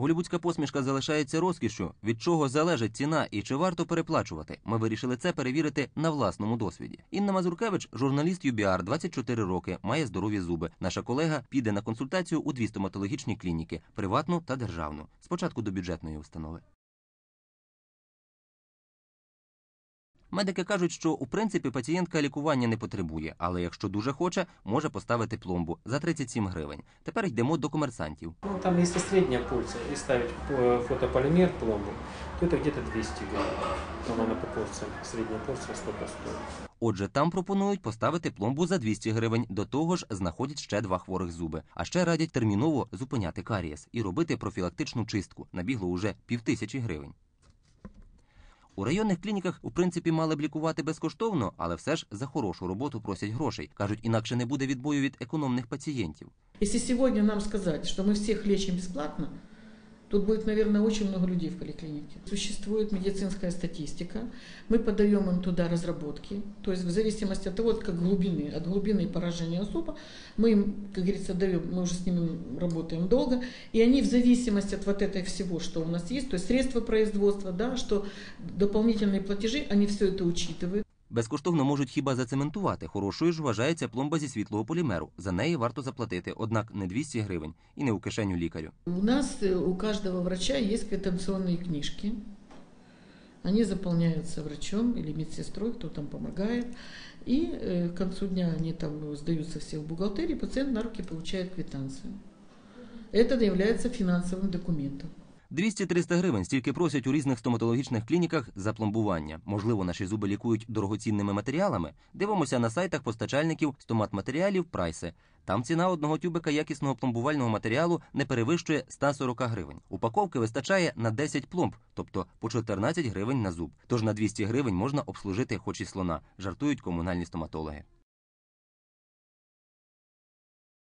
Голівудська посмішка залишається розкішшю, від чого залежить ціна і чи варто переплачувати. Ми вирішили це перевірити на власному досвіді. Інна Мазуркевич, журналіст UBR, 24 роки, має здорові зуби. Наша колега піде на консультацію у дві стоматологічні клініки приватну та державну. Спочатку до бюджетної установи. Медики кажуть, що у принципі пацієнтка лікування не потребує, але якщо дуже хоче, може поставити пломбу за 37 гривень. Тепер йдемо до комерсантів. Ну, там, если средняя порция и ставить э, фотополимер пломбу, то это где-то 200 грамм. Там она по порциям. Средняя порция столько стоит. Отже, там пропонують поставити пломбу за 200 гривень. До того ж, знаходять ще два хворих зуби. А ще радять терміново зупиняти карієс і робити профілактичну чистку. Набігло уже півтисячі гривень. У районних клініках, у принципі, мали б лікувати безкоштовно, але все ж за хорошу роботу просять грошей. кажуть, інакше не буде відбою від економних пацієнтів. Якщо сьогодні нам сказати, що ми всіх лічимо бесплатно, тут будет, наверное, очень много людей в поликлинике. Существует медицинская статистика, мы подаем им туда разработки, то есть в зависимости от того, как глубины, от глубины поражения зуба, мы им, как говорится, даем, мы уже с ними работаем долго, и они в зависимости от вот этой всего, что у нас есть, то есть средства производства, да, что дополнительные платежи, они все это учитывают. Безкоштовно можуть хіба зацементувати. Хорошою ж вважається пломба зі світлого полімеру. За неї варто заплатити, однак не 200 гривень і не у кишеню лікарю. У нас э, у каждого врача есть квитанционные книжки. Они заполняются врачом или медсестрой, кто там помогает. И э, к концу дня они там сдаются все в бухгалтерии, пациент на руки получает квитанцию. Это является финансовым документом. 200-300 гривень стільки просять у різних стоматологічних клініках за пломбування. Можливо, наші зуби лікують дорогоцінними матеріалами. Дивимося на сайтах постачальників стоматматеріалів прайси. Там ціна одного тюбика якісного пломбувального матеріалу не перевищує 140 гривень. Упаковки вистачає на 10 пломб, тобто по 14 гривень на зуб. Тож на 200 гривень можна обслужити хоч і слона, жартують комунальні стоматологи.